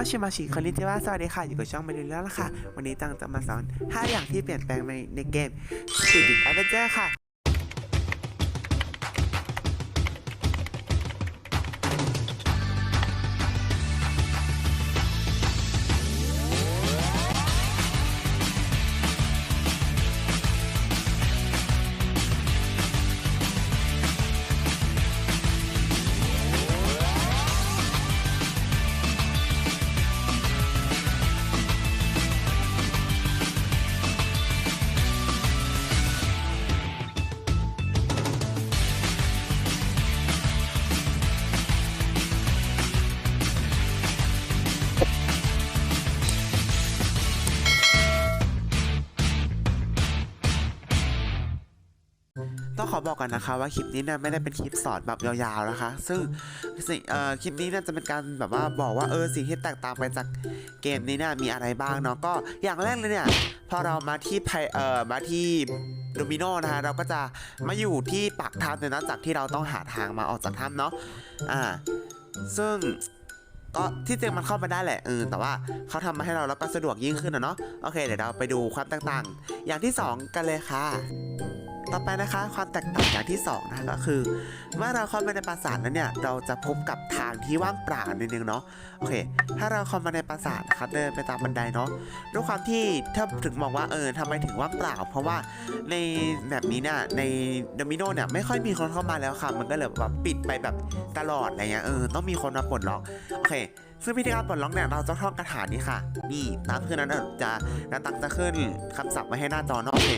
มาชิมาชิคอนนิจิวาสวัสดีค่ะ อยู่กับช่องมาดูแล้วล่ะค่ะ วันนี้ตังจะมาสอน 5 อย่างที่เปลี่ยนแปลงในในเกม Spirit Adventure ค่ะ ขอบอกก่อนนะคะว่าคลิปนี้เนี่ยไม่ได้เป็นคลิปสอนแบบยาวๆนะคะ ซึ่งสิ่งคลิปนี้เนี่ยจะเป็นการแบบว่าบอกว่าเออสิ่งที่แตกต่างไปจากเกมนี้เนี่ยมีอะไรบ้างเนาะก็อย่างแรกเลยเนี่ยพอเรามาที่ไพเอ่อมาที่โดมิโนนะคะ เราก็จะมาอยู่ที่ปากถ้ำเนี่ยนะจากที่เราต้องหาทางมาออกจากถ้ำเนาะอ่าซึ่งก็ที่จริงมันเข้ามาได้แหละเออแต่ว่าเขาทำมาให้เราแล้วก็สะดวกยิ่งขึ้นนะเนาะโอเคเดี๋ยวเราไปดูความต่างๆ อย่างที่สองกันเลยค่ะ ต่อไปนะคะ ความแตกต่างอย่างที่2นะคะก็คือ เมื่อเราเข้ามาในปราสาทแล้วเนี่ยเราจะพบกับทางที่ว่างเปล่านิดนึงเนาะโอเค ถ้าเราเข้ามาในปราสาทนะคะเดินไปตามบันไดเนาะด้วยความที่ถ้าถึงมองว่าเออทำไมถึงว่างเปล่า เพราะว่าในแบบนี้เนี่ยในดมิโนเนี่ยไม่ค่อยมีคนเข้ามาแล้วค่ะ มันก็เลยแบบปิดไปแบบตลอดอะไรเงี้ยเออต้องมีคนมาปลดล็อกโอเคซึ่งวิธีการปลดล็อกเนี่ยเราจะท่องคาถานี้ค่ะ นี่ตามขึ้นนั้นนะจะนาตังจะขึ้นคำศัพท์ไว้ให้หน้าจอเนาะโอเค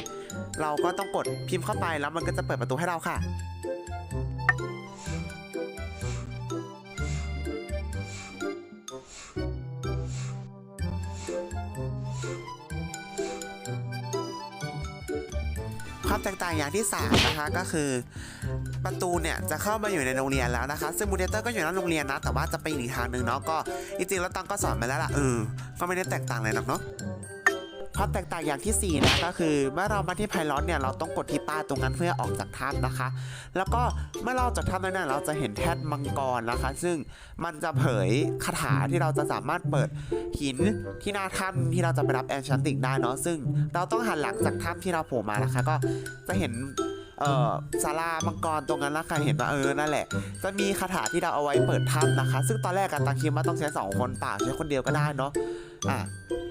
เราก็ต้องกดพิมพ์เข้าไปแล้วมันก็จะเปิดประตูให้เราค่ะ ความแตกต่างอย่างที่ 3 นะคะก็คือประตูเนี่ยจะเข้ามาอยู่ในโรงเรียนแล้วนะคะ ซึ่งมูเดเตอร์ก็อยู่ในโรงเรียนนะ แต่ว่าจะไปอีกทางหนึ่งเนาะก็จริงๆแล้วตังก็สอนไปแล้วล่ะเออก็ไม่ได้แตกต่างเลยหรอกเนาะ ความแตกต่างอย่างที่สี่นะก็คือเมื่อเรามาที่ไพลอตเนี่ยเราต้องกดที่ป้ายตรงนั้นเพื่อออกจากถ้ำนะคะ แล้วก็เมื่อเราจากถ้ำนั้นเนยเราจะเห็นแท่นมังกรนะคะ ซึ่งมันจะเผยคาถาที่เราจะสามารถเปิดหินที่หน้าถ้ำที่เราจะไปรับแอนชันติกได้เนาะซึ่งเราต้องหันหลังจากถ้ำที่เราโผล่มานะคะ ก็จะเห็นเอ่อศาลามังกรตรงนั้นละค่ะเห็นว่าเออนั่นแหละ จะมีคาถาที่เราเอาไว้เปิดถ้ำนะคะ ซึ่งตอนแรกกันตังคิดว่าต้องใช้สองคนเปล่าใช้คนเดียวก็ได้เนาะ อะ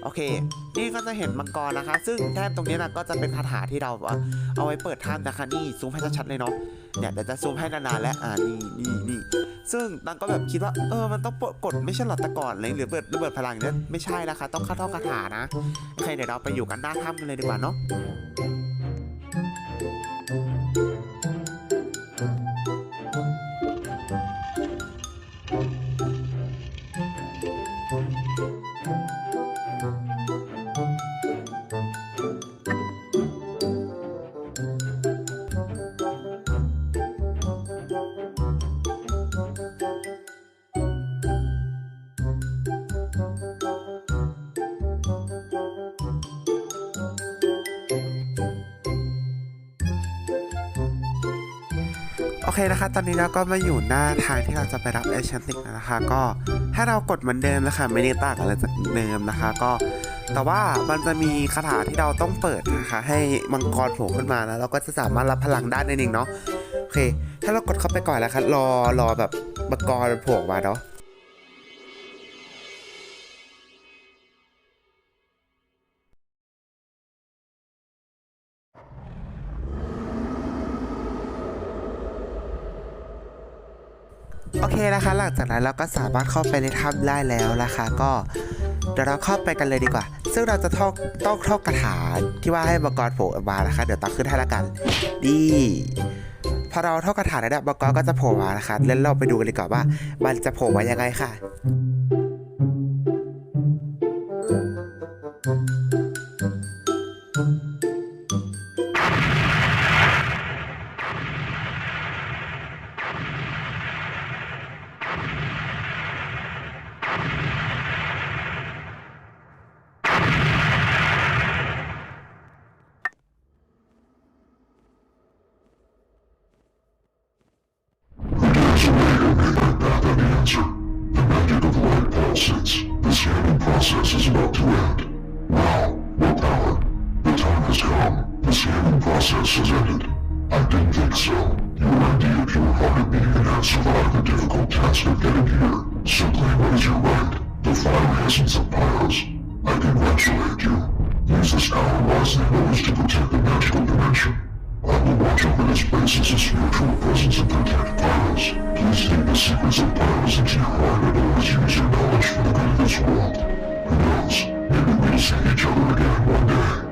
โอเค นี่ก็จะเห็นมังกรนะคะ ซึ่งแท่นตรงนี้นะก็จะเป็นคาถาที่เราเอาไว้เปิดถ้ำนะคะนี่ซูมให้ชัดๆเลยเนาะเนี่ยเดี๋ยวจะซูมให้นานๆแล้วอ่านี่นี่นี่ซึ่งตังก็แบบคิดว่าเออมันต้องกดไม่ใช่หรอแต่ก่อนเลยหรือเปิดระเบิดพลังเนี่ยไม่ใช่นะคะ ต้องเข้าท่อคาถานะโอเคเดี๋ยวเราไปอยู่กันหน้าถ้ำกันเลยดีกว่าเนาะโอ เคนะคะ ตอนนี้เราก็มาอยู่หน้าทางที่เราจะไปรับแอชชันติกนะคะ ก็ถ้าเรากดเหมือนเดิมนะคะไม่ได้ต่างอะไรจากเดิมนะคะ ก็แต่ว่ามันจะมีคาถาที่เราต้องเปิดนะคะ ให้มังกรโผล่ขึ้นมาแล้วเราก็จะสามารถรับพลังได้ในหนึ่งเนาะโอเค ถ้าเรากดเข้าไปก่อนแล้วครับรอรอแบบมังกรโผล่มาเนาะ โอเคนะคะ หลังจากนั้นเราก็สามารถเข้าไปในถ้ำได้แล้วนะคะ ก็เดี๋ยวเราเข้าไปกันเลยดีกว่า ซึ่งเราจะท่องต้องท่องคาถาที่ว่าให้มังกรโผล่ออกมานะคะ เดี๋ยวตักขึ้นให้ละกัน ดีพอเราท่องคาถาแล้วเนี่ยมังกรก็จะโผล่มานะคะแล้วเราไปดูกันเลยก่อนว่า มันจะโผล่มายังไงค่ะ Nature, the magic of the scanning process is about to end. Wow, what power. The time has come. The scanning process has ended. I didn't think so. You were indeed pure-hearted being and have survived the difficult task of getting here. Simply what is your right? The fiery essence of Pyros. I congratulate you. Use this power wisely always to protect the magical dimension. I will watch over this place as a spiritual presence and protect Pyros. Please take the secrets of Pyros into your heart and always use your knowledge for the good of this world. Who knows? Maybe we'll see each other again one day.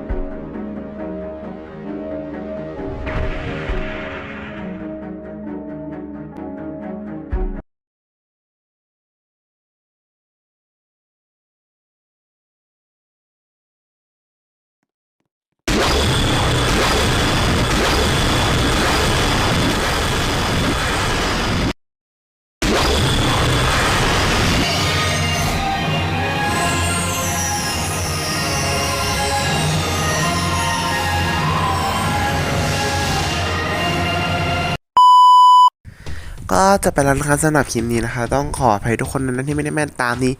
ก็จะไปแล้วนะคะสำหรับคลิปนี้นะคะ ต้องขออภัยทุกคนนั้นที่ไม่ได้แม่นตามนี้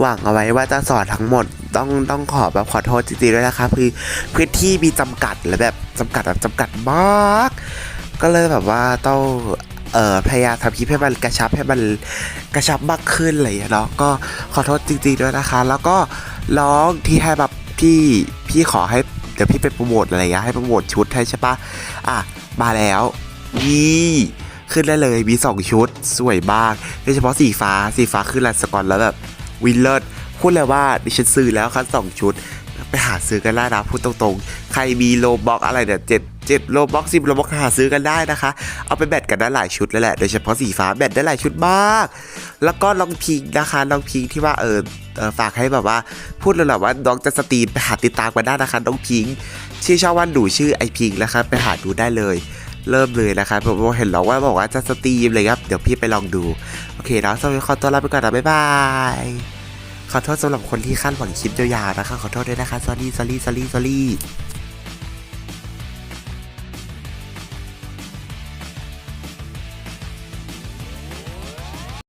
หวังเอาไว้ว่าจะสอนทั้งหมด ต้องต้องขอแบบขอโทษจริงๆด้วยนะคะคือพื้นที่มีจำกัดและแบบจำกัดแบบจำกัดมากก็เลยแบบว่าต้องเอ่อพยายามทำคลิปให้มันกระชับให้มันกระชับมากขึ้นอะไรอย่างเงี้ยเนาะก็ขอโทษจริงๆด้วยนะคะ แล้วก็ร้องที่ให้แบบพี่พี่ขอให้เดี๋ยวพี่ไปโปรโมทอะไรอย่างเงี้ยให้โปรโมทชุดให้ใช่ปะอะมาแล้วนี่ ขึ้นได้เลยมีสองชุด สวยมากโดยเฉพาะสีฟ้าสีฟ้าขึ้นแลนสกอตแล้วแบบวินเลิศพูดเลยว่าดิฉันซื้อแล้วครับสองชุด ไปหาซื้อกันได้นะพูดตรงๆ ใครมีโลบ็อกอะไรเนี่ยเจ็ดเจ็ดโลบ็อกสิบโลบ็อกหาซื้อกันได้นะคะ เอาไปแบตกันได้หลายชุดเลยแหละ โดยเฉพาะสีฟ้าแบตได้หลายชุดมาก แล้วก็ลองพิงนะคะลองพิงที่ว่าเออเออฝากให้แบบว่าพูดเลยแหละว่าน้องจะสตรีมไปหาติดตามกันได้นะคะน้องพิงชื่อช่องว่าหนูชื่อไอพิงนะคะไปหาดูได้เลย เริ่มเลยนะคะผมเห็นหรอกว่าบอกว่าจะสตรีมเลยครับ เดี๋ยวพี่ไปลองดู โอเคแล้วสวัสดีขอตัวลาไปก่อนนะ บ๊ายบาย ขอโทษสำหรับคนที่คาดหวังคลิปยาวๆนะคะ ขอโทษด้วยนะคะ sorry sorry sorry sorry